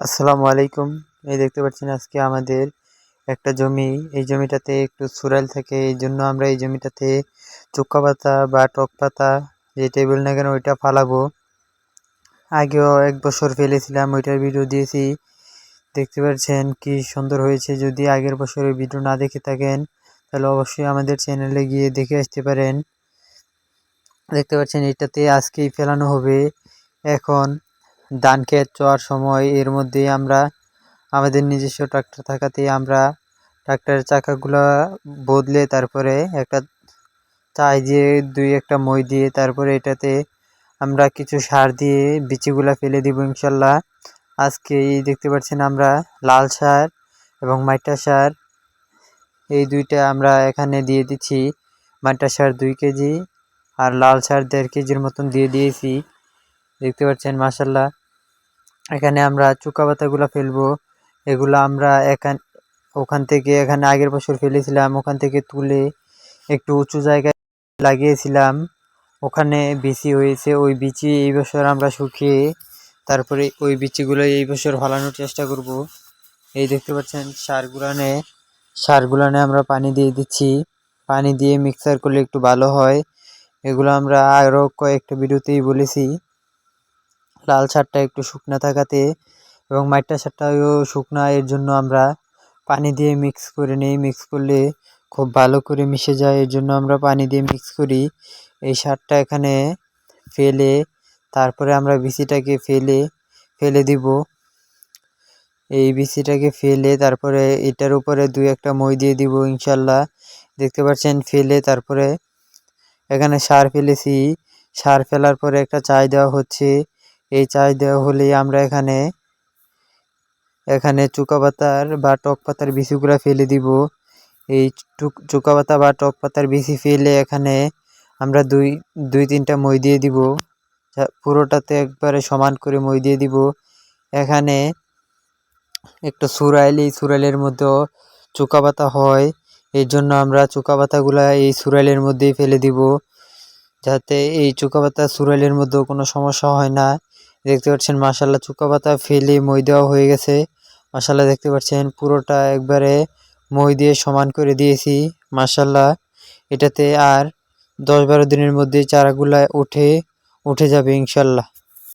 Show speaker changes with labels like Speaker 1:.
Speaker 1: আসসালামু আলাইকুম। এই দেখতে পাচ্ছেন আজকে আমাদের একটা জমি। এই জমিটাতে একটু সুরাইল থাকে, এই জন্য আমরা এই জমিটাতে চুক্কা পাতা বা টক পাতা যে টেবিল না কেন ওইটা ফালাবো। আগেও এক বছর ফেলেছিলাম, ওইটার ভিডিও দিয়েছি। দেখতে পাচ্ছেন কি সুন্দর হয়েছে। যদি আগের বছর বছরের ভিডিও না দেখে থাকেন, তাহলে অবশ্যই আমাদের চ্যানেলে গিয়ে দেখে আসতে পারেন। দেখতে পাচ্ছেন এটাতে আজকেই ফেলানো হবে। এখন ধান ক্ষেত চোয়ার সময় এর মধ্যে আমরা আমাদের নিজস্ব ট্রাক্টর থাকাতে আমরা ট্রাক্টরের চাকাগুলো বদলে তারপরে একটা চাই দিয়ে দুই একটা মই দিয়ে তারপরে এটাতে আমরা কিছু সার দিয়ে বিচিগুলা ফেলে দিব ইনশাল্লাহ। আজকে এই দেখতে পাচ্ছেন আমরা লাল সার এবং মাইটা সার। এই দুইটা আমরা এখানে দিয়ে দিচ্ছি। মাইটা সার দুই কেজি আর লাল সার দেড় কেজির মতন দিয়ে দিয়েছি। দেখতে পাচ্ছেন মাসাল্লাহ এখানে আমরা চুকা পাতাগুলো ফেলব। এগুলো আমরা এখান, ওখান থেকে এখানে আগের বছর ফেলেছিলাম, ওখান থেকে তুলে একটু উঁচু জায়গায় লাগিয়েছিলাম। ওখানে বিচি হয়েছে, ওই বিচি এই বছর আমরা শুকিয়ে তারপরে ওই বিচিগুলো এই বছর ফলানোর চেষ্টা করব। এই দেখতে পাচ্ছেন সারগুলানে সারগুলানে আমরা পানি দিয়ে দিচ্ছি। পানি দিয়ে মিক্সার করলে একটু ভালো হয়। এগুলো আমরা আরও কয়েকটা ভিডিওতেই বলেছি। লাল সারটা একটু শুকনো থাকাতে এবং মাইটা সারটাও শুকনা, এর জন্য আমরা পানি দিয়ে মিক্স করে নিই। মিক্স করলে খুব ভালো করে মিশে যায়, এর জন্য আমরা পানি দিয়ে মিক্স করি। এই সারটা এখানে ফেলে, তারপরে আমরা বিচিটাকে ফেলে ফেলে দিব। এই বিচিটাকে ফেলে, তারপরে এটার উপরে দুই একটা মই দিয়ে দিব, ইনশাল্লাহ। দেখতে পাচ্ছেন, ফেলে, তারপরে এখানে সার ফেলেছি। সার ফেলার পরে একটা চাই দেওয়া হচ্ছে। এই চাষ দেওয়া হলে আমরা এখানে এখানে চুকা পাতার বা টক পাতার বিচিগুলো ফেলে দিব। এই চুকা পাতা বা টক পাতার বিচি ফেলে এখানে আমরা দুই দুই তিনটা মই দিয়ে দিব। পুরোটাতে একবারে সমান করে মই দিয়ে দিব। এখানে একটা সুরাইল, এই সুরাইলের মধ্যেও চুকা পাতা হয় এই জন্য আমরা চুকা পাতাগুলা এই সুরাইলের মধ্যেই ফেলে দিব। যাতে এই চুকা পাতা সুরাইলের মধ্যেও কোনো সমস্যা হয় না। দেখতে পাচ্ছেন মাসাল্লাহ চুকা পাতা, ফেলে, মই দেওয়া হয়ে গেছে। মাসাল্লাহ দেখতে পাচ্ছেন পুরোটা একবারে মই দিয়ে সমান করে দিয়েছি মাসাল্লাহ এটাতে আর দশ বারো দিনের মধ্যে চারাগুলা উঠে উঠে যাবে ইনশাল্লাহ